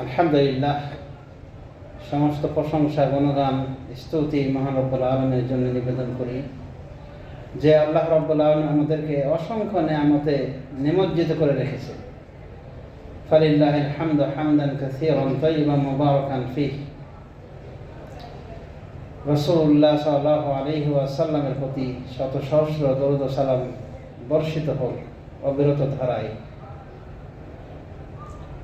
আলহামদুলিল্লাহ, সমস্ত প্রশংসা, গুণগান, স্তুতি মহানব্বুল আলমের জন্য নিবেদন করি। যে আল্লাহ রব্বুল আলম আমাদেরকে অসংখ্য নিয়ামতে নিমজ্জিত করে রেখেছে। ফালিল্লাহ হামদ হামদান কাসীরান তাইয়িবান মুবারাকান ফিহ। রসুল্লাহ সাল্লাহ আলাইহি ওয়াসাল্লামের প্রতি শত সহস্র দরুদ সালাম বর্ষিত হোক, অবিরত ধারায়।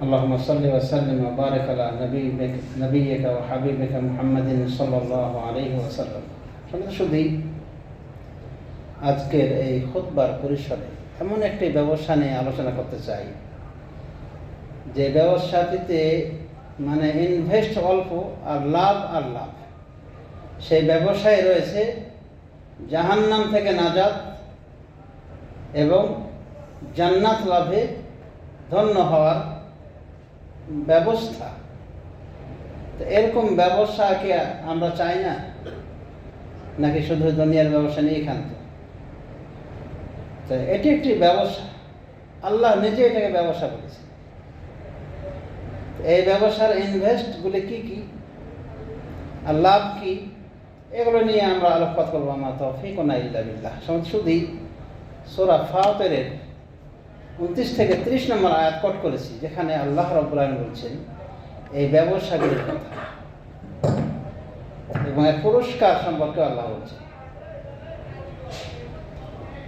اللهم صل وسلم وبارك على نبيك نبيك وحبيبك محمد صلى الله عليه وسلم সঙ্গে শুধুই আজকের এই খুতবার পরিসরে এমন একটি ব্যবসা নিয়ে আলোচনা করতে চাই যে ব্যবসাটিতে মানে ইনভেস্ট অল্প আর লাভ আর লাভ সেই ব্যবসায় রয়েছে জাহান্নাম থেকে নাজাত এবং জান্নাত লাভে ধন্য হওয়ার ব্যবস্থা। এরকম ব্যবসা কি আমরা চাই না? নাকি শুধু দুনিয়ার ব্যবসা নিয়ে খান্ত? তো এটি একটি ব্যবসা আল্লাহ নিজে এটাকে ব্যবসা বলেছে এই ব্যবসার ইনভেস্টগুলি কি কি? আর লাভ কি? এগুলো নিয়ে আমরা আলোকপাত করব। আমার তৌফিক ও নাইল্লা বিল্লাহ। শুধুই সোরা ফাতেরের উনত্রিশ থেকে ত্রিশ নম্বর আয়াত কট করেছি, যেখানে আল্লাহ আলম বলছেন, এই ব্যবসাগুলির কথা এবং এর পুরস্কার সম্পর্কে আল্লাহ বলছেন।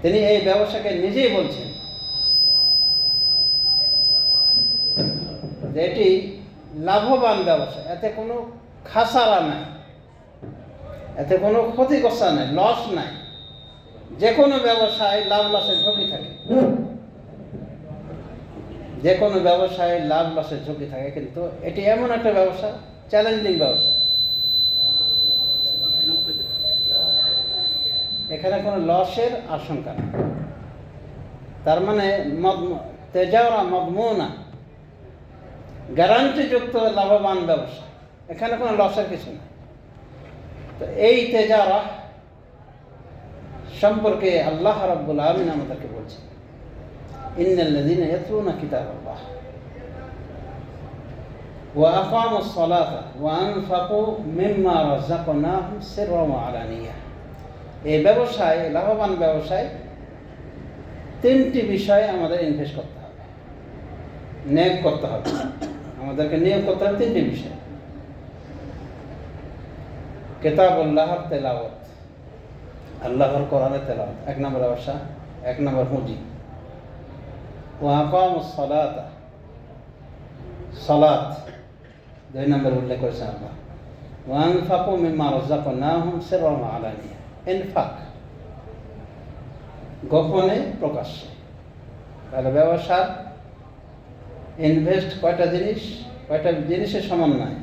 তিনি এই ব্যবসাকে নিজেই বলছেন যে এটি লাভবান ব্যবসা, এতে কোনো খাসারা নাই, এতে কোনো ক্ষতিগ্রস্ত নাই, লস নাই, যে কোনো ব্যবসায় লাভ লসের ঝুঁকি থাকে। যে কোনো ব্যবসায় লাভ লসের ঝুঁকি থাকে, কিন্তু এটি এমন একটা ব্যবসা চ্যালেঞ্জিং ব্যবসা। এখানে কোনো লসের আশঙ্কা নেই। তার মানে তেজাওরা মদমুনা, গ্যারান্টিযুক্ত লাভবান ব্যবসা। এখানে কোনো লসের কিছু নেই। তো এই তেজারা সম্পর্কে আল্লাহ রব্বুল আলমিন আমাদেরকে বলছেন। إن الذين يتلون كتاب الله وأقاموا الصلاة وأنفقوا مما رزقناهم سرا وعلانية এই ব্যবসায় লাভবান ব্যবসায় তিনটি বিষয়ে আমাদের ইনভেস্ট করতে হবে নিয়োগ করতে হবে আমাদেরকে নিয়োগ করতে হবে তিনটি বিষয় কেতাবুল্লাহর তেলাওয়াত আল্লাহর কোরআনের তেলাওয়াত এক নম্বর ব্যবসা এক নম্বর পুঁজি ওয়াকাম সলাত। সলাত, দুই নম্বর উল্লেখ করেছেন আল্লাহ। ওয়ান ফাকু মিম্মা রজাক না হুম সেরম আলানিয়া। এনফাক গোপনে প্রকাশ্যে। তাহলে ব্যবসার ইনভেস্ট কয়টা জিনিস? কয়টা জিনিসের সমন্বয়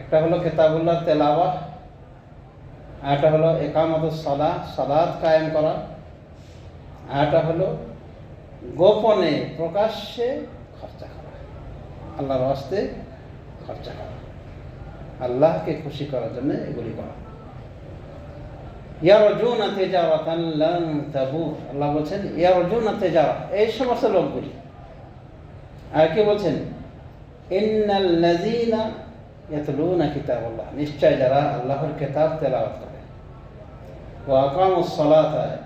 একটা হলো কেতাবুল্লাহ তেলাওয়া আরেকটা হলো একামত সলা সলাদ কায়েম করা, আরেকটা হলো গোপনে, প্রকাশ্যে খরচা করা। আল্লাহর হস্তে খরচা করা। আল্লাহকে খুশি করার জন্য এগুলি করা। ইয়ার অর্জুন তেজাওয়া তাবু আল্লাহ বলছেন ইয়ার অর্জুন তেজাওয়া এই সমস্ত লোকগুলি। আর কি বলছেন? ইন্নাল্লাযীনা ইয়াতলুনা কিতাবাল্লাহ। নিশ্চয় যারা আল্লাহর কিতাব তেলাওয়াত করে। ওয়া আকামুস সালাতা,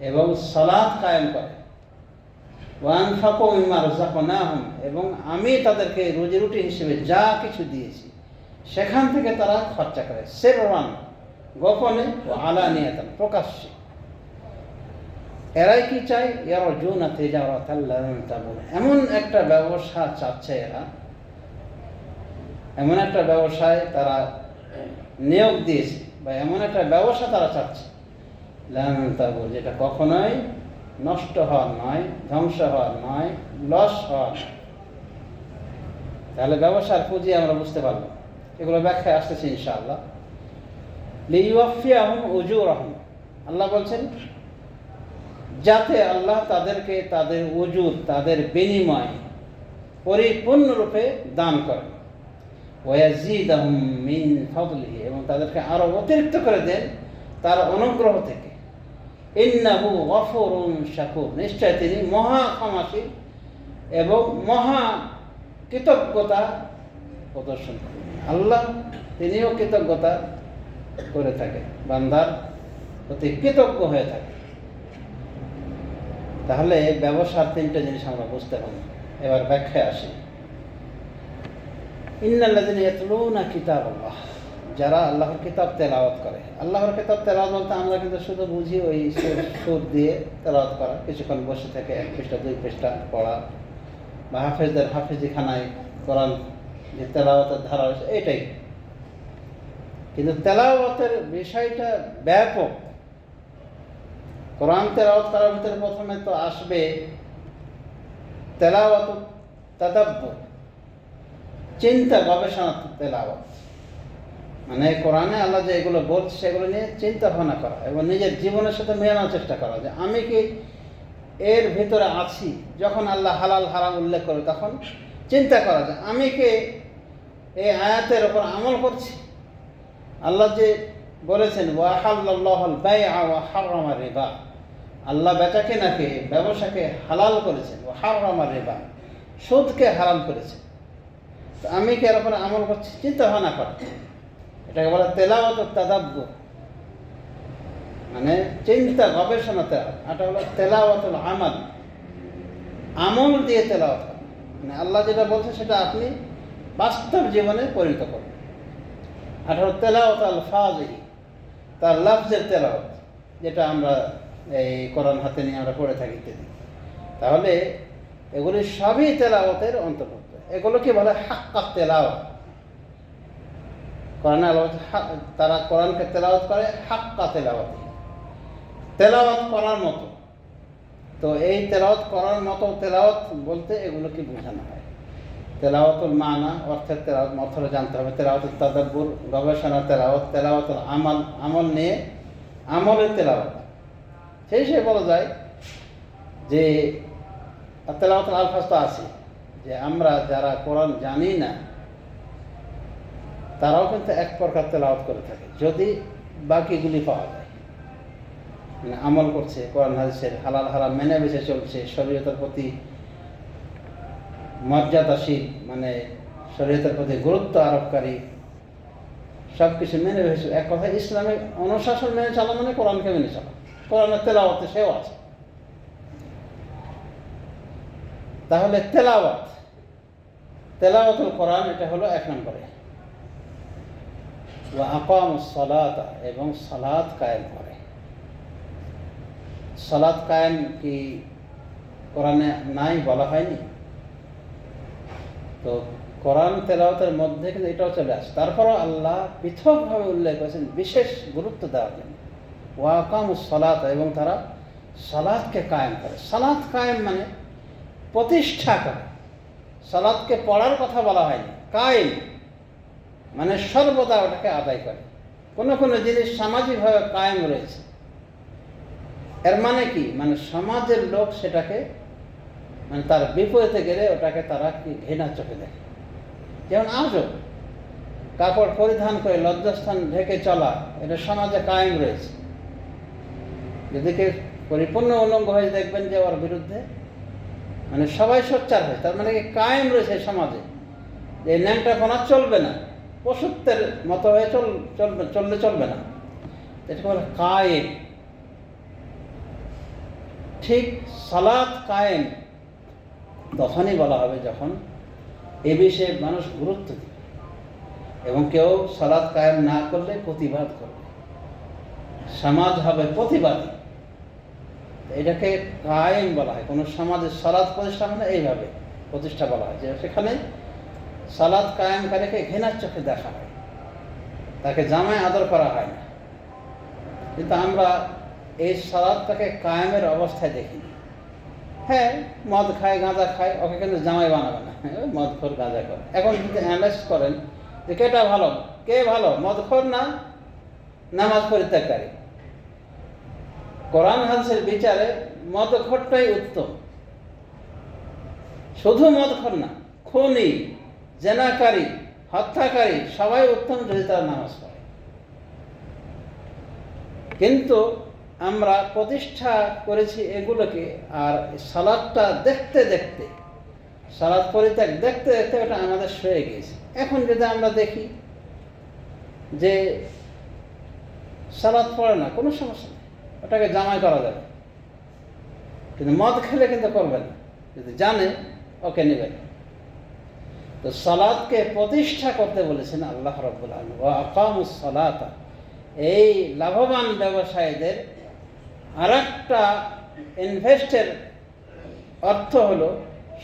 এবং সালাত কায়েম করে। ওয়ান ফাকো ইমা রোজাকনাহম এবং আমি তাদেরকে রুজি রুটি হিসেবে যা কিছু দিয়েছি, সেখান থেকে তারা খরচা করে। সে সেরান গোপনে ও নিয়তন প্রকাশ্যে। এরাই কি চাই এর অর্জুন এমন একটা ব্যবসা চাচ্ছে এরা। এমন একটা ব্যবসায় তারা নিয়োগ দিয়েছে, বা এমন একটা ব্যবসা তারা চাচ্ছে। তাবু যেটা কখনোই নষ্ট হওয়ার নয় ধ্বংস হওয়ার নয় লস হওয়ার তাহলে ব্যবসার পুঁজি আমরা বুঝতে পারলাম এগুলো ব্যাখ্যায় আসতেছি ইনশাআল্লাহ। লিওয়াফি আহম উজুর আল্লাহ বলছেন, যাতে আল্লাহ তাদেরকে তাদের উজুর, তাদের বিনিময় পরিপূর্ণরূপে দান করেন। ওয়াজিদ আহম মিন এবং তাদেরকে আরও অতিরিক্ত করে দেন তার অনুগ্রহ থেকে। ইন্নাহু গফরুন শাকুর। নিশ্চয় তিনি মহা ক্ষমাশীল এবং মহা কৃতজ্ঞতা প্রদর্শন করবে আল্লাহ তিনিও কৃতজ্ঞতা করে থাকে বান্দার প্রতি কৃতজ্ঞ হয়ে থাকে। তাহলে ব্যবসার তিনটে জিনিস আমরা বুঝতে পারি এবার ব্যাখ্যায় আসি। ইন্নাল্লাযিনা ইয়াতলুনা কিতাবাল্লাহ। যারা আল্লাহর কিতাব তেলাওয়াত করে। আল্লাহর কিতাব তেলাওয়াত বলতে আমরা কিন্তু শুধু বুঝি ওই সুর দিয়ে তেলাওয়াত করা। কিছুক্ষণ বসে থেকে এক পৃষ্ঠা, দুই পৃষ্ঠা পড়া। বা হাফেজদের হাফেজিখানায় কোরআন যে তেলাওয়াতের ধারা এইটাই কিন্তু তেলাওয়াতের বিষয়টা ব্যাপক। কোরআন তেলাওয়াত করার ভিতরে প্রথমে তো আসবে তেলাওয়াত তাদাব্বুর চিন্তা গবেষণা তেলাওয়াত। মানে কোরআনে আল্লাহ যে এগুলো বলছে, সেগুলো নিয়ে চিন্তা ভাবনা করা এবং নিজের জীবনের সাথে মেলানোর চেষ্টা করা যে আমি কি এর ভিতরে আছি? যখন আল্লাহ হালাল হারাম উল্লেখ করে তখন চিন্তা করা যায় আমি কি এই আয়াতের ওপর আমল করছি? আল্লাহ যে বলেছেন রিবা। আল্লাহ বেচা কেনাকে ব্যবসাকে হালাল করেছেন ও হারামা রিবা। সুদকে হারাম করেছেন। আমি কি এর ওপর আমল করছি? চিন্তা ভাবনা করা। এটাকে বলে তেলাওয়াত তাদাব্য মানে চিন্তা, গবেষণা তেলাওয়াত। এটা হলো তেলাওয়াতুল আমাল। আমল দিয়ে তেলাওয়াত মানে আল্লাহ যেটা বলছে সেটা আপনি বাস্তব জীবনে পরিণত করবেন আঠারো তেলাওয়াত আল ফাজহি, তার লাফজের তেলাওয়াত, যেটা আমরা এই কোরআন হাতে নিয়ে আমরা পড়ে থাকি ইত্যাদি। তাহলে এগুলি সবই তেলাওয়াতের অন্তর্ভুক্ত। এগুলোকে বলে হাক্কা তেলাওয়াত। কোরআন তারা কোরআনকে তেলাওয়াত করে হাক্কা তেলাওয়াত। তেলাওয়াত করার মতো। তো এই তেলাওয়াত করার মতো তেলাওয়াত বলতে এগুলোকে বোঝানো হয়? তেলাওয়াতুল মানা অর্থের তেলাওয়াত অর্থটা জানতে হবে। তেলাওয়াতুল তাদাব্বুর গবেষণা তেলাওয়াত, তেলাওয়াতুল আমল আমল নিয়ে আমলের তেলাওয়াত। সেই হিসেবে বলা যায় যে তেলাওয়াতুল আলফাজ তো আছে যে আমরা যারা কোরআন জানি না তারাও কিন্তু এক প্রকার তেলাওয়াত করে থাকে, যদি বাকিগুলি পাওয়া যায়। মানে আমল করছে, কোরআন হাদিসের হালাল হারাম মেনে বেছে চলছে, শরীয়তের প্রতি মর্যাদাশীল মানে শরীয়তের প্রতি গুরুত্ব আরোপকারী সব কিছু মেনে বেছে এক কথায় ইসলামের অনুশাসন মেনে চলা মানে কোরআনকে মেনে চলা। কোরআনের তেলাওয়াতে সেও আছে। তাহলে তেলাওয়াত, তেলাওয়াতুল কোরআন, এটা হলো এক নম্বরে। আকাম সলাতা, এবং সালাদ কায়েম করে। সালাদ কায়েম কি কোরআনে নাই বলা হয়নি? তো কোরআন তেলাওয়াতের মধ্যে কিন্তু এটাও চলে আসে। তারপরও আল্লাহ পৃথকভাবে উল্লেখ করেছেন, বিশেষ গুরুত্ব দেওয়ার জন্য। ওয়াকাম সলাত, এবং তারা সালাদকে কায়েম করে। সালাদ কায়েম মানে প্রতিষ্ঠা করে। সালাদকে পড়ার কথা বলা হয়নি। কায়েম। মানে সর্বদা ওটাকে আদায় করে। কোনো কোনো জিনিস সামাজিকভাবে কায়েম রয়েছে। এর মানে কি? মানে সমাজের লোক সেটাকে মানে তার বিপরীতে গেলে ওটাকে তারা কি ঘৃণার চোখে দেখে। যেমন আজও কাপড় পরিধান করে লজ্জাস্থান ঢেকে চলা, এটা সমাজে কায়েম রয়েছে। যদি কেউ পরিপূর্ণ উলঙ্গ হয়ে দেখবেন যে ওর বিরুদ্ধে মানে সবাই সোচ্চার হয়, তার মানে কি কায়েম রয়েছে সমাজে। যে ন্যাংটা চলবে না। পশুত্বের মতো হয়ে চল চলবে চললে চলবে না। এটাকে বলে কায়েম। ঠিক সালাদ কায়েম। তখনই বলা হবে যখন এ বিষয়ে মানুষ গুরুত্ব দিবে। এবং কেউ সালাদ কায়েম না করলে প্রতিবাদ করবে। সমাজ হবে প্রতিবাদী। এটাকে কায়েম বলা হয়। কোনো সমাজের সালাদ প্রতিষ্ঠা মানে এইভাবে প্রতিষ্ঠা বলা হয়। যে সেখানে সালাদ কায়েমকারীকে ঘৃণার চোখে দেখা হয়। তাকে জামায় আদর করা হয় না। কিন্তু আমরা এই সালাদটাকে কায়েমের অবস্থায় দেখি। হ্যাঁ মদ খায়, গাঁজা খায়, ওকে কিন্তু জামাই বানাবে না। ওই মদ খোর গাঁজা করে এখন যদি অ্যানালাইস করেন যে কেটা ভালো, কে ভালো? মদ খোর না নামাজ পরিত্যাগকারী? কোরআন হাদিসের বিচারে মদ খোরটাই উত্তম। শুধু মদ খোর না, খুনি জেনাকারী, হত্যাকারী, সবাই উত্তম যদি তারা নামাজ পড়ে। কিন্তু আমরা প্রতিষ্ঠা করেছি এগুলোকে আর সালাদটা দেখতে দেখতে, সালাদ পরিত্যাগ দেখতে দেখতে ওটা আমাদের সয়ে গিয়েছে। এখন যদি আমরা দেখি যে সালাদ পড়ে না, কোনো সমস্যা নেই, ওটাকে জামাই করা যাবে। কিন্তু মদ খেলে কিন্তু করবে না, যদি জানে, ওকে নেবে না। তো সালাদকে প্রতিষ্ঠা করতে বলেছেন আল্লাহ রব্বুল আলম ও আকামুস সালাতা। এই লাভবান ব্যবসায়ীদের আর একটা ইনভেস্টের অর্থ হলো,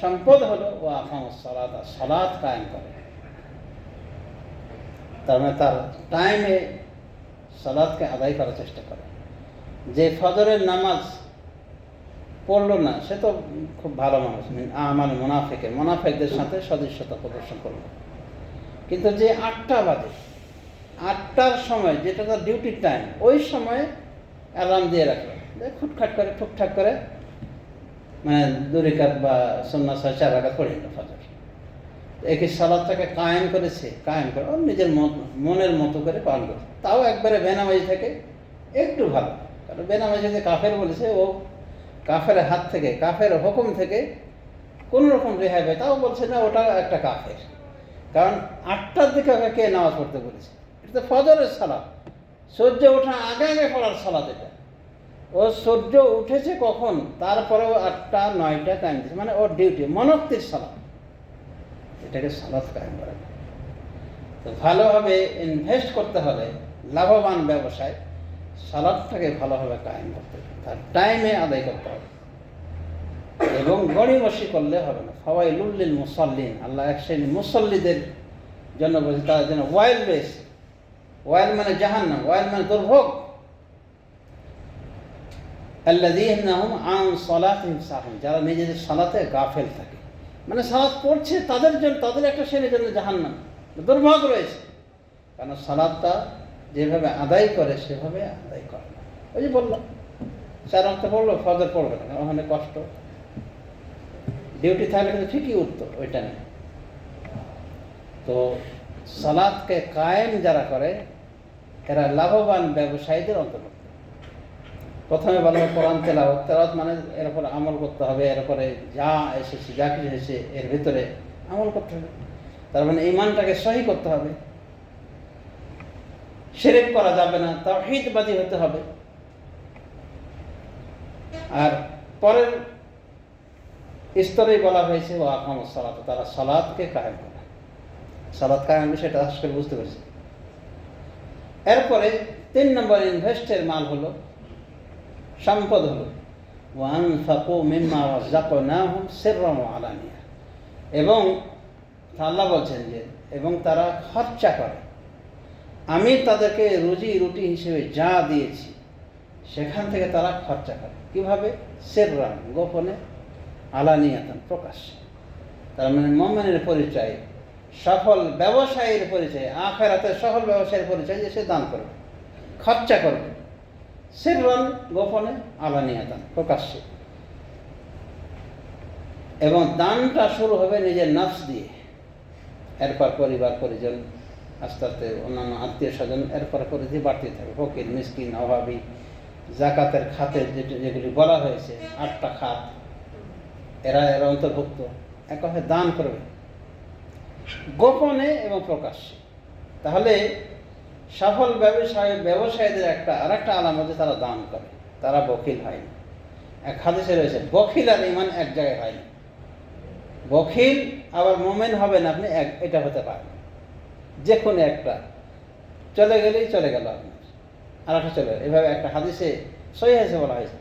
সম্পদ হলো ও আকামুস সালাতা সালাদ কায়েম করে। তার মানে তার টাইমে সালাদকে আদায় করার চেষ্টা করে। যে ফজরের নামাজ পড়ল না, সে তো খুব ভালো মানুষ আমার মুনাফেকের, মুনাফেকদের সাথে সদস্যতা প্রদর্শন করল। কিন্তু যে আটটা বাজে, আটটার সময় যেটা তার ডিউটির টাইম ওই সময় অ্যালার্ম দিয়ে রাখল। যে খুটখাট করে, ঠুকঠাক করে মানে দুরিকাত বা সন্ন্যাস চার রাখাত পড়ে নিল ফজর। একে সালাদটাকে কায়েম করেছে, কায়েম করে, ওর নিজের মত- মনের মতো করে পালন করে তাও একবারে বেনামাজি থেকে একটু ভালো, কারণ বেনামাজি যে কাফের বলেছে, ও কাফের হাত থেকে, কাফের হুকুম থেকে কোনো রকম রেহাই পায়। তাও বলছে, না, ওটা একটা কাফের। কারণ আটটার দিকে ওকে কে নামাজ পড়তে বলেছে? এটা তো ফজরের সালাদ সূর্য ওঠা আগে আগে পড়ার সালাদ এটা। ও সূর্য উঠেছে কখন? তারপরেও আটটা, নয়টা টাইম দিচ্ছে মানে ওর ডিউটি মনক্তির সালাদ এটাকে সালাদ কায়েম করা। তো ভালোভাবে ইনভেস্ট করতে হলে লাভবান ব্যবসায় সালাদটাকে ভালোভাবে কায়েম করতে হবে। তার টাইমে আদায় করতে হবে। এবং গড়িমসি করলে হবে না। সবাই লুল্লিল মুসল্লিন আল্লাহ এক শ্রেণি মুসল্লিদের জন্য বলছে তাদের জন্য ওয়াইল বেস ওয়াইল মানে জাহান্নাম ওয়াইল মানে দুর্ভোগ। যারা নিজেদের সালাতে গাফেল থাকে। মানে সালাত পড়ছে তাদের জন্য, তাদের একটা শ্রেণির জন্য জাহান্নাম। দুর্ভোগ রয়েছে। কারণ সালাদটা যেভাবে আদায় করে, সেভাবে আদায় করে। ওই যে বলল চার অঙ্ক পড়ল ফজর পড়বে না, ওখানে কষ্ট। ডিউটি থাকলে কিন্তু ঠিকই উত্তর ওইটা নেই তো সালাদকে কায়েম যারা করে, এরা লাভবান ব্যবসায়ীদের অন্তর্ভুক্ত। প্রথমে বলা হয় কোরআন তেলাওয়াত। তেলাওয়াত মানে এর উপরে আমল করতে হবে, এর উপরে যা এসেছে, যা কিছু এসেছে, এর ভিতরে আমল করতে হবে। তার মানে ইমানটাকে সহি করতে হবে। সেরেক করা যাবে না তাহিদবাদী হতে হবে। আর পরের স্তরেই বলা হয়েছে ও আকাম সালাত তারা সালাদকে কায়েম করে। সালাদ কায়েম সেটা আজকাল বুঝতে পেরেছি। এরপরে তিন নম্বর ইনভেস্টের মাল হলো, সম্পদ হলো। ওয়ান ফাকু মিম্মা ওয়াজাকনাহুম সিররাম ওয়া আলানিয়া এবং আল্লাহ বলছেন যে, এবং তারা খরচা করে। আমি তাদেরকে রুজি রুটি হিসেবে যা দিয়েছি, সেখান থেকে তারা খরচা করে। কীভাবে? সেররাম গোপনে, আলানিয়াতন, প্রকাশ্যে। তার মানে মোমেনের পরিচয়, সফল ব্যবসায়ীর পরিচয়, আখেরাতে সফল ব্যবসায়ীর পরিচয় যে সে দান করবে, খরচা করবে। সিররান, গোপনে, আলানিয়াতান, প্রকাশ্যে। এবং দানটা শুরু হবে নিজের নফস দিয়ে। এরপর পরিবার, পরিজন আস্তে আস্তে অন্যান্য আত্মীয় স্বজন এরপর পরিধি বাড়তে থাকে, ফকির, মিসকিন, অভাবী, জাকাতের খাতে যেগুলি বলা হয়েছে, আটটা খাত, এরা এরা অন্তর্ভুক্ত। এক কথায় দান করবে। গোপনে এবং প্রকাশ্যে। তাহলে সফল ব্যবসায় ব্যবসায়ীদের একটা আর একটা যে তারা দান করে। তারা বকিল হয় না। এক হাদিসে রয়েছে, বকিল আর ইমান এক জায়গায় হয় না। বকিল আবার মোমেন হবে না আপনি এক এটা হতে পারেন যে কোনো একটা। চলে গেলেই চলে গেল আপনার। আর একটা চলে এভাবে একটা হাদিসে সহি হয়েছে বলা হয়েছে।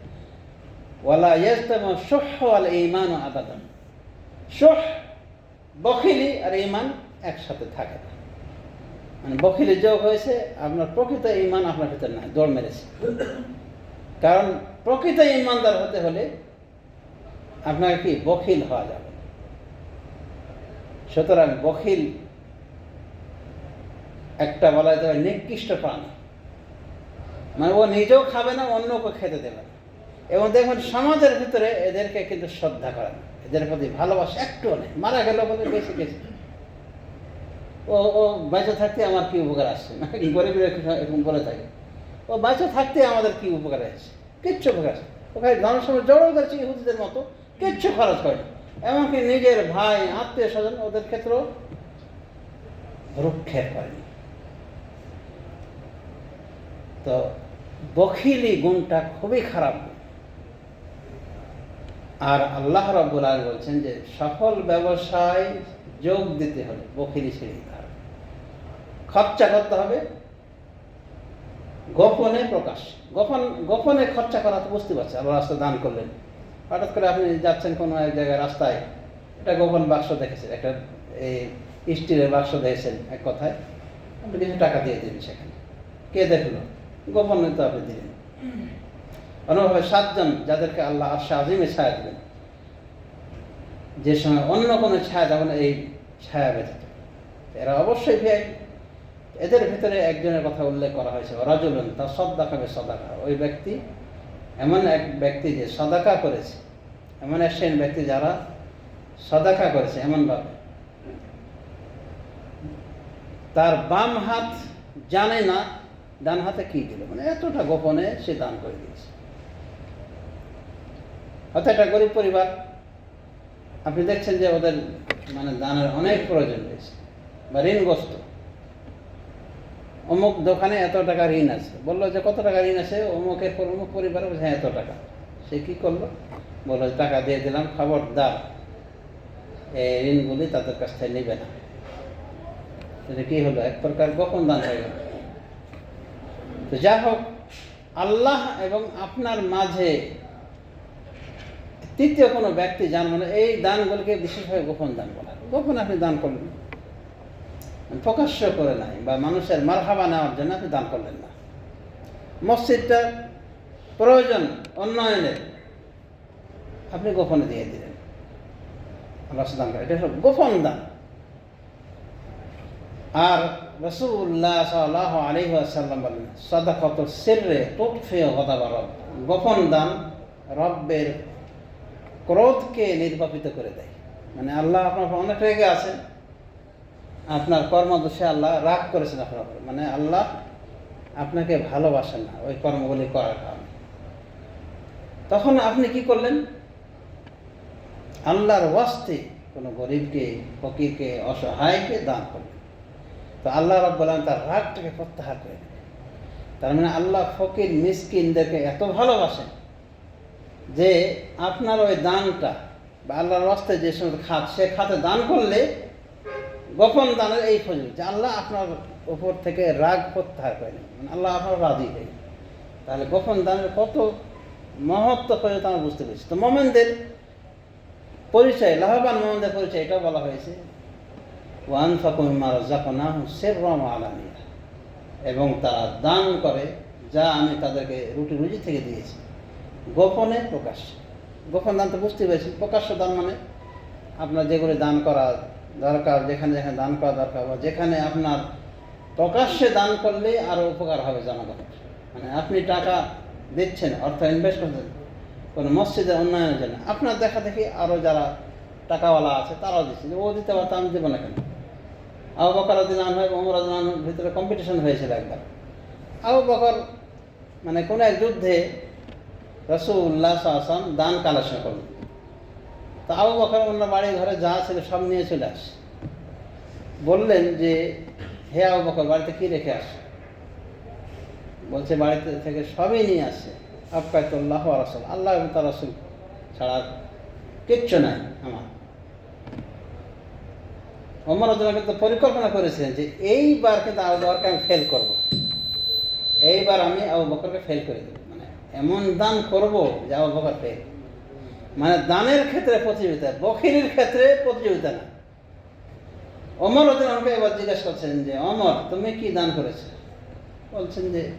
ওয়ালা ইয়াজতামু শুহ ওয়াল ঈমান আবাদান। শুহ, বখিলি আর ইমান একসাথে থাকে না। মানে বখিলি যোগ হয়েছে, আপনার প্রকৃত ইমান আপনার ভিতরে নাই, দৌড় মেরেছে। কারণ প্রকৃত ঈমানদার হতে হলে আপনাকে কি? বখিল হওয়া যাবে সুতরাং বখিল একটা বলা যেতে পারে নিকৃষ্ট প্রাণী। মানে ও নিজেও খাবে না অন্যকে খেতে দেবে না। এবং দেখবেন সমাজের ভিতরে এদেরকে কিন্তু শ্রদ্ধা করে না। এদের প্রতি ভালোবাসা একটুও নেই। মারা গেল বলে বেশি বেশি ও ও বেঁচে থাকতে আমার কি উপকার আসছে? না গরিবের এরকম বলে থাকে। ও বেঁচে থাকতে আমাদের কি উপকার আসছে? কিচ্ছু উপকার আসছে ওখানে ধর্মের সময় জড়ো করেছে ইহুদিদের মতো, কিচ্ছু খরচ করেনি এমনকি নিজের ভাই আত্মীয় স্বজন ওদের ক্ষেত্রেও ভ্রুক্ষেপ করেনি তো বখিলি গুণটা খুবই খারাপ। আর আল্লাহ রব্বুল আলম বলছেন যে, সফল ব্যবসায় যোগ দিতে হলে বখিলি ছেড়ে দিতে হবে। খরচা করতে হবে। গোপনে প্রকাশ। গোপন, গোপনে খরচা করা তো বুঝতে পারছি আল্লাহ রাস্তা দান করলেন। হঠাৎ করে আপনি যাচ্ছেন কোনো এক জায়গায় রাস্তায়, একটা গোপন বাক্স দেখেছেন, একটা এই স্টিলের বাক্স দেখেছেন এক কথায়, আপনি কিছু টাকা দিয়ে দিলেন সেখানে। কে দেখল? গোপনে তো আপনি দিলেন অন্যভাবে সাতজন যাদেরকে আল্লাহ আরশা আজিমে ছায়া দেবেন। যে সময় অন্য কোনো ছায়া যেমন এই ছায়া ব্যতীত। এরা অবশ্যই ভিআই। এদের ভিতরে একজনের কথা উল্লেখ করা হয়েছে, রাজুলন তা সদ্দা খাবে সদাকা ওই ব্যক্তি এমন এক ব্যক্তি যে সদাকা করেছে। এমন এক শ্রেণির ব্যক্তি যারা সদাকা করেছে এমনভাবে। তার বাম হাত জানে না ডান হাতে কি দিল? মানে এতটা গোপনে সে দান করে দিয়েছে। হয়তো একটা গরিব পরিবার, আপনি দেখছেন যে ওদের মানে দানের অনেক প্রয়োজন রয়েছে, বা ঋণগ্রস্ত। অমুক দোকানে এত টাকা ঋণ আছে, বলল যে কত টাকা ঋণ আছে? অমুকের পর অমুক পরিবারে বলছে হ্যাঁ এত টাকা। সে কি করল? বলল টাকা দিয়ে দিলাম, খবরদার। এই ঋণগুলি তাদের কাছ থেকে নেবে না। এটা কি হলো? এক প্রকার গোপন দান হয়ে গেল। তো যা হোক, আল্লাহ এবং আপনার মাঝে তৃতীয় কোনো ব্যক্তি জান মানে এই দানগুলিকে বিশেষভাবে গোপন দান বলা। গোপন আপনি দান করলেন। প্রকাশ্য করে নাই বা মানুষের মারহাবা নেওয়ার জন্য আপনি দান করলেন না। মসজিদটা প্রয়োজন উন্নয়নের আপনি গোপনে দিয়ে দিলেন। আল্লাহ দান এটা হলো গোপন দান। আর রসুল্লাহ সাল্লাহ আলী আসাল্লাম বলেন সদাকত সিররে তুটফে হতাবা রব। গোপন দান রব্বের ক্রোধকে নির্বাপিত করে দেয়। মানে আল্লাহ আপনার অনেক রেগে আছেন, আপনার কর্মদোষে আল্লাহ রাগ করেছেন আপনার মানে আল্লাহ আপনাকে ভালোবাসেন না ওই কর্মগুলি করার কারণে। তখন আপনি কি করলেন? আল্লাহর ওয়াস্তে কোনো গরিবকে, ফকিরকে, অসহায়কে দান করলেন। তো আল্লাহ বলেন তার রাগটাকে প্রত্যাহার করে তার মানে আল্লাহ ফকির মিসকিনদেরকে এত ভালোবাসেন যে আপনার ওই দানটা বা আল্লাহর রাস্তায় যে সমস্ত খাত, সে খাতে দান করলে গোপন দানের এই ফজিল যে আল্লাহ আপনার উপর থেকে রাগ প্রত্যাহার করে মানে আল্লাহ আপনার রাজি হয়ে তাহলে গোপন দানের কত মহত্ব ফজিলত আমরা বুঝতে পেরেছি। তো মোমেনদের পরিচয়, লাভবান মোমেনদের পরিচয়, এটাও বলা হয়েছে। ওয়ান ফাকুমা রাজাকনা সেরম আলামিয়া এবং তারা দান করে যা আমি তাদেরকে রুটি রুজি থেকে দিয়েছি। গোপনে প্রকাশ্য। গোপন দান তো বুঝতে পেরেছি প্রকাশ্য দান মানে আপনার যেগুলি দান করা দরকার, যেখানে যেখানে দান করা দরকার, বা যেখানে আপনার প্রকাশ্যে দান করলে আরও উপকার হবে জনগণের। মানে আপনি টাকা দিচ্ছেন, অর্থ ইনভেস্ট করছেন, কোনো মসজিদের উন্নয়নের জন্য। আপনার দেখা দেখি আরও যারা টাকাওয়ালা আছে, তারাও দিচ্ছে। ও দিতে পারতো, আমি দেবো না কেন? আবু বকর দিলাম হয় ওমর দিলাম ভিতরে কম্পিটিশন হয়েছিল একবার। আবু বকর মানে কোনো এক যুদ্ধে রসুল্লাহ আসলাম দান কালেকশন করলেন। তা আবু বকর অন্য বাড়ি ঘরে যা ছিল সব নিয়ে চলে আসে। বললেন যে, হে আবু বকর, বাড়িতে কি রেখে আসে? বলছে, বাড়িতে থেকে সবই নিয়ে আসে আবকায়তুল্লাহ রসুল, আল্লাহ তার রসুল ছাড়া কিচ্ছু নাই আমার। আদুল্লাহ কিন্তু পরিকল্পনা করেছিলেন যে এইবার কিন্তু আবু বকরকে আমি ফেল করব। এইবার আমি আবু বকরকে ফেল করে দেবো। মানে এমন দান করব যে আবু বকর ফেল মানে দানের ক্ষেত্রে প্রতিযোগিতা বখিরির ক্ষেত্রে প্রতিযোগিতা না। অমর ওদের আমাকে এবার জিজ্ঞেস করছেন যে অমর তুমি কি দান করেছ? বলছেন যে,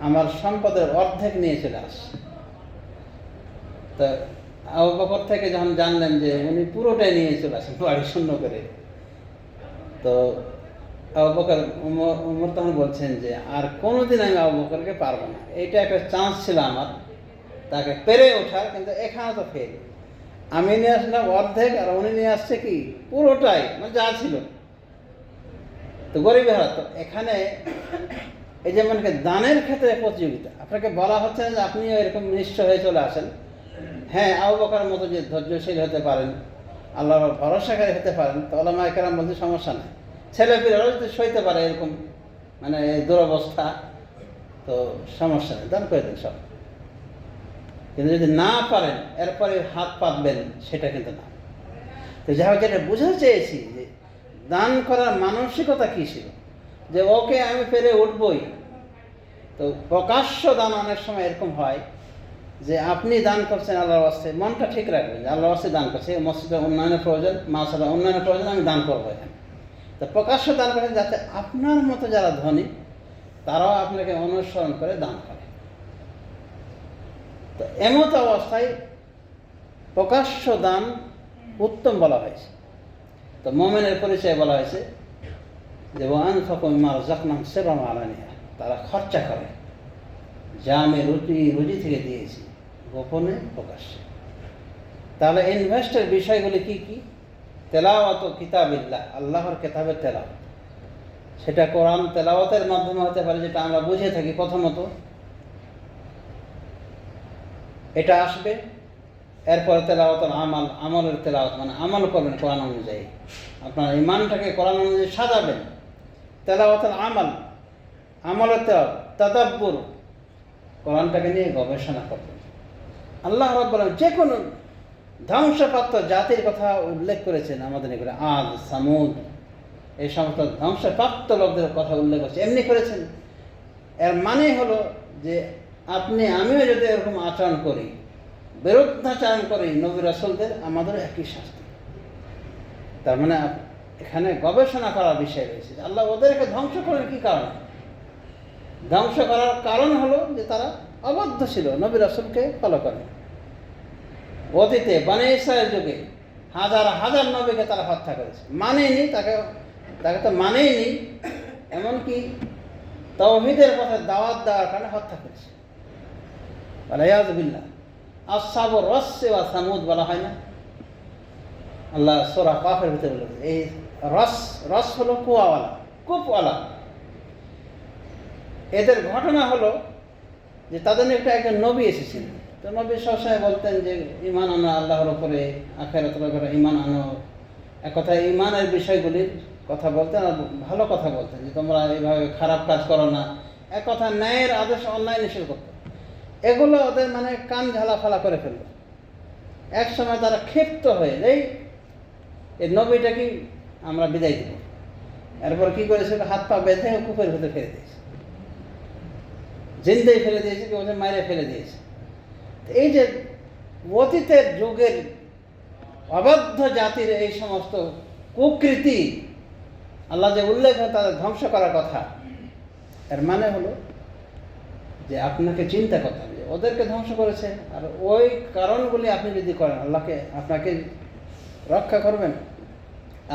আমার সম্পদের অর্ধেক নিয়ে চলে আস। তা আবু বকর থেকে যখন জানলেন যে উনি পুরোটাই নিয়ে চলে আসেন, বাড়ি শূন্য করে। তো আবু বকর উমর তখন বলছেন যে, আর কোনোদিন আমি আবু পারব না। এটা একটা চান্স ছিল আমার। তাকে পেরে ওঠার, কিন্তু এখানে তো ফেল আমি নিয়ে আসলাম অর্ধেক, আর উনি নিয়ে আসছে কি? পুরোটাই মানে যা ছিল। তো গরিবের হাত তো এখানে এই যে মানে দানের ক্ষেত্রে প্রতিযোগিতা। আপনাকে বলা হচ্ছে যে আপনিও এরকম নিঃস্ব হয়ে চলে আসেন। হ্যাঁ আবু বকার মতো যে ধৈর্যশীল হতে পারেন আল্লাহর ভরসাকারী হতে পারেন, তো ওলামা কেরাম বলতে সমস্যা নেই। ছেলে পেলেরাও যদি সইতে পারে এরকম মানে এই দুরবস্থা, তো সমস্যা নেই, দান করে দেন সব। কিন্তু যদি না পারেন, এরপরে হাত পাতবেন, সেটা কিন্তু না। তো যাই হোক যেটা বোঝাতে চেয়েছি যে দান করার মানসিকতা কী ছিল? যে ওকে আমি পেরে উঠবই। তো প্রকাশ্য দান অনেক সময় এরকম হয় যে আপনি দান করছেন আল্লাহর বাস্তে মনটা ঠিক রাখবেন যে আল্লাহর বাস্তে দান করছে মসজিদের উন্নয়নের প্রয়োজন, মাসালা উন্নয়নের প্রয়োজন, আমি দান করব এখানে। তো প্রকাশ্য দান করেন যাতে আপনার মতো যারা ধনী, তারাও আপনাকে অনুসরণ করে দান করে। তো এমত অবস্থায় প্রকাশ্য দান উত্তম বলা হয়েছে। তো মোমেনের পরিচয় বলা হয়েছে যে ওয়ান ফকুম মার জখনাম সেবাম আলানিয়া তারা খরচা করে। যা আমি রুটি, রুজি থেকে দিয়েছি গোপনে প্রকাশ্যে। তাহলে ইনভেস্টের বিষয়গুলি কি কি? তেলাওয়াত কিতাবিল্লাহ, আল্লাহর কেতাবের তেলাওয়াত। সেটা কোরআন তেলাওয়াতের মাধ্যমে হতে পারে, যেটা আমরা বুঝে থাকি প্রথমত। এটা আসবে, এরপরে তেলাওয়াতের আমাল, আমলের তেলাওয়াত মানে আমল করবেন কোরআন অনুযায়ী। আপনার ইমানটাকে কোরআন অনুযায়ী সাজাবেন। তেলাওয়াতের আমাল, আমলের তেলাওয়াত, তাদাব্বুর, কোরআনটাকে নিয়ে গবেষণা করবেন। আল্লাহ রব বলেন যে কোনো ধ্বংসপ্রাপ্ত জাতির কথা উল্লেখ করেছেন আমাদের এগুলো আদ সামুদ, এই সমস্ত ধ্বংসপ্রাপ্ত লোকদের কথা উল্লেখ করছে। এমনি করেছেন। এর মানে হলো যে আপনি, আমিও যদি এরকম আচরণ করি, বিরুদ্ধাচরণ করি নবী রাসুলদের, আমাদের একই শাস্তি। তার মানে এখানে গবেষণা করার বিষয় রয়েছে আল্লাহ ওদেরকে ধ্বংস করেন কি কারণে? ধ্বংস করার কারণ হলো যে তারা অবাধ্য ছিল নবী রাসুলকে ফলো করে। অতীতে বানে ইসরায়েল যুগে হাজার হাজার নবীকে তারা হত্যা করেছে। মানেনি তাকে তাকে তো মানেইনি, এমনকি তৌহিদের পথে দাওয়াত দেওয়ার কারণে হত্যা করেছে। আলাইয়াজবিল্লা আসাব রসে বা সামুদ বলা হয় না? আল্লাহ সোরা কাফের ভিতরে বলেছে এই রস রস হলো কুয়াওয়ালা, কূপওয়ালা। এদের ঘটনা হলো যে তাদের একটা একজন নবী এসেছিলেন তো নবী সবসময় বলতেন যে ইমান আনো, আল্লাহর উপরে আখেরাতের উপরে ইমান আনো। এক কথায় ইমানের বিষয়গুলির কথা বলতেন আর ভালো কথা বলতেন যে, তোমরা এইভাবে খারাপ কাজ করো না। এক কথা ন্যায়ের আদেশ অন্যায় নিষেধ করতো এগুলো ওদের মানে কান ঝালা ফালা করে ফেলল। এক সময় তারা ক্ষিপ্ত হয়ে এই এই কি আমরা বিদায় দেব। এরপর কি করেছিল? হাত পা বেঁধে কূপের ভিতরে ফেলে দিয়েছে। জিন্দেই ফেলে দিয়েছে, কেউ বলছে মাইরে ফেলে দিয়েছে। এই যে অতীতের যুগের অবাধ্য জাতির এই সমস্ত কুকৃতি, আল্লাহ যে উল্লেখ হয় তাদের ধ্বংস করার কথা এর মানে হলো যে আপনাকে চিন্তা করতে হবে, ওদেরকে ধ্বংস করেছে, আর ওই কারণগুলি আপনি যদি করেন, আল্লাহকে, আপনাকে রক্ষা করবেন,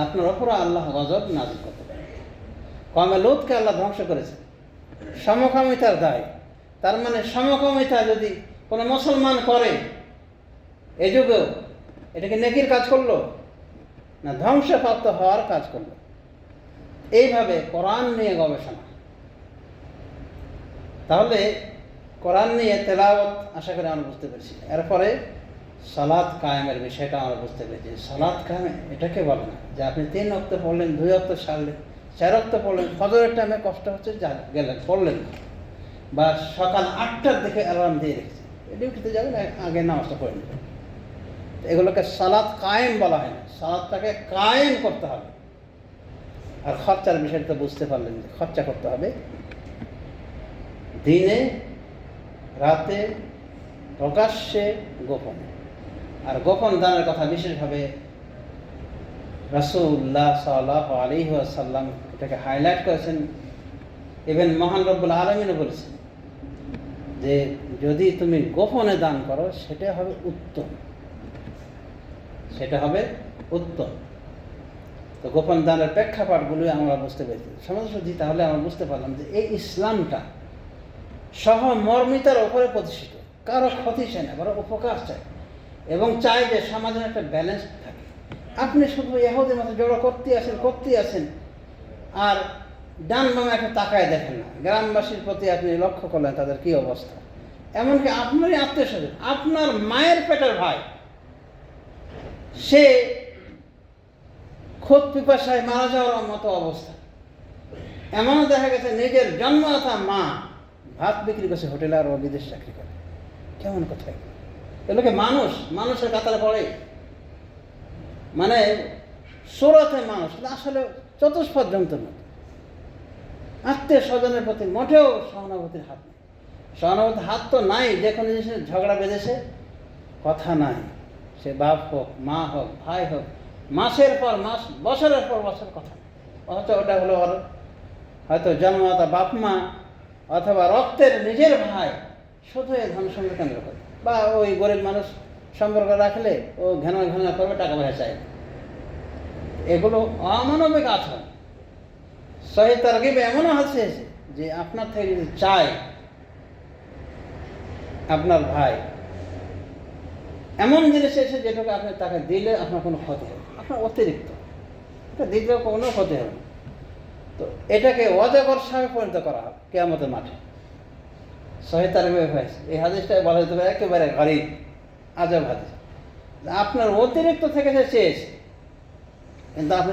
আপনার ওপরও আল্লাহ গজব নাজিল করতে পারেন কমে লোদকে আল্লাহ ধ্বংস করেছে। সমকামিতার দায়। তার মানে সমকামিতা যদি কোনো মুসলমান করে, এ যুগেও এটাকে নেকির কাজ করল? না ধ্বংসপ্রাপ্ত হওয়ার কাজ করল? এইভাবে কোরআন নিয়ে গবেষণা। তাহলে কোরআন নিয়ে তেলাওয়াত আশা করি আমরা বুঝতে পেরেছি। এরপরে সালাদ কায়েমের বিষয়টা আমরা বুঝতে পেরেছি। সালাদ কায়েমে এটাকে বলে না? যে আপনি তিন অক্ত পড়লেন, দুই অক্ত সারলেন, চার অক্ত পড়লেন, ফজরের টাইমে কষ্ট হচ্ছে, যা গেলেন, পড়লেন না। বা সকাল আটটার দিকে অ্যালার্ম দিয়ে রেখেছি। ডিউটিতে যাবেন আগে নামাজটা পড়ে নেবেন এগুলোকে সালাদ কায়েম বলা হয় না। সালাদটাকে কায়েম করতে হবে। আর খরচার বিষয়টা বুঝতে পারলেন যে খরচা করতে হবে। দিনে, রাতে, প্রকাশ্যে গোপনে। আর গোপন দানের কথা বিশেষভাবে রাসুল্লাহ সাল্লাহ আলী সাল্লাম এটাকে হাইলাইট করেছেন। ইভেন মহান রব্বুল আলমিনও বলেছেন। যে যদি তুমি গোপনে দান করো, সেটা হবে উত্তম। সেটা হবে উত্তম। তো গোপন দানের প্রেক্ষাপটগুলি আমরা বুঝতে পেরেছি। সমাজ যদি তাহলে আমরা বুঝতে পারলাম যে এই ইসলামটা সহমর্মিতার ওপরে প্রতিষ্ঠিত। কারও ক্ষতি চায় না, কারও উপকার চায়। এবং চায় যে সমাজের একটা ব্যালেন্স থাকে। আপনি শুধু এহুদের মতো জড়ো করতে আসেন করতে আসেন আর ডান বামে একটা তাকায় দেখেন না। গ্রামবাসীর প্রতি আপনি লক্ষ্য করলেন তাদের কি অবস্থা। এমনকি আপনারই আত্মীয় স্বজন আপনার মায়ের পেটের ভাই, সে খোদ পিপাসায় মারা যাওয়ার মতো অবস্থা। এমনও দেখা গেছে নিজের জন্মদাতা মা ভাত বিক্রি করছে হোটেলে আর বিদেশ চাকরি করে। কেমন কথা এগুলো? এগুলোকে মানুষ? মানুষের কাতারে পড়ে। মানে সোরাতে মানুষ আসলে চতুষ্পদ জন্তুর মতো আত্মীয় স্বজনের প্রতি মোটেও সহানুভূতির হাত নেই। সহানুভূতির হাত তো নাই, যে কোনো জিনিসের ঝগড়া বেঁধেছে, কথা নাই। সে বাপ হোক, মা হোক, ভাই হোক, মাসের পর মাস, বছরের পর বছর কথা অথচ ওটা হলো ওর হয়তো জন্মদাতা বাপ মা, অথবা রক্তের নিজের ভাই, শুধু এই ধন সম্পর্ক কেন্দ্র করে। বা ওই গরিব মানুষ সম্পর্ক রাখলে ও ঘেনা ঘেনা করবে, টাকা পয়সা চাই এগুলো অমানবিক আচরণ। সহি তরকিব এমনও আছে যে আপনার থেকে যদি চায় আপনার ভাই, এমন জিনিস এসে যেটাকে আপনি তাকে দিলে আপনার কোনো ক্ষতি হবে আপনার অতিরিক্ত। এটা দিলেও কোনো ক্ষতি হবে। তো এটাকে অজাগর সাহেব পরিণত করা হবে কেয়ামতের মাঠে। সহি তারকিবে হয়েছে। এই হাদিসটাই বলা যেতে পারে একেবারে গরিব, আজব হাদিস। আপনার অতিরিক্ত থেকে সে চেয়েছে। কিন্তু আপনি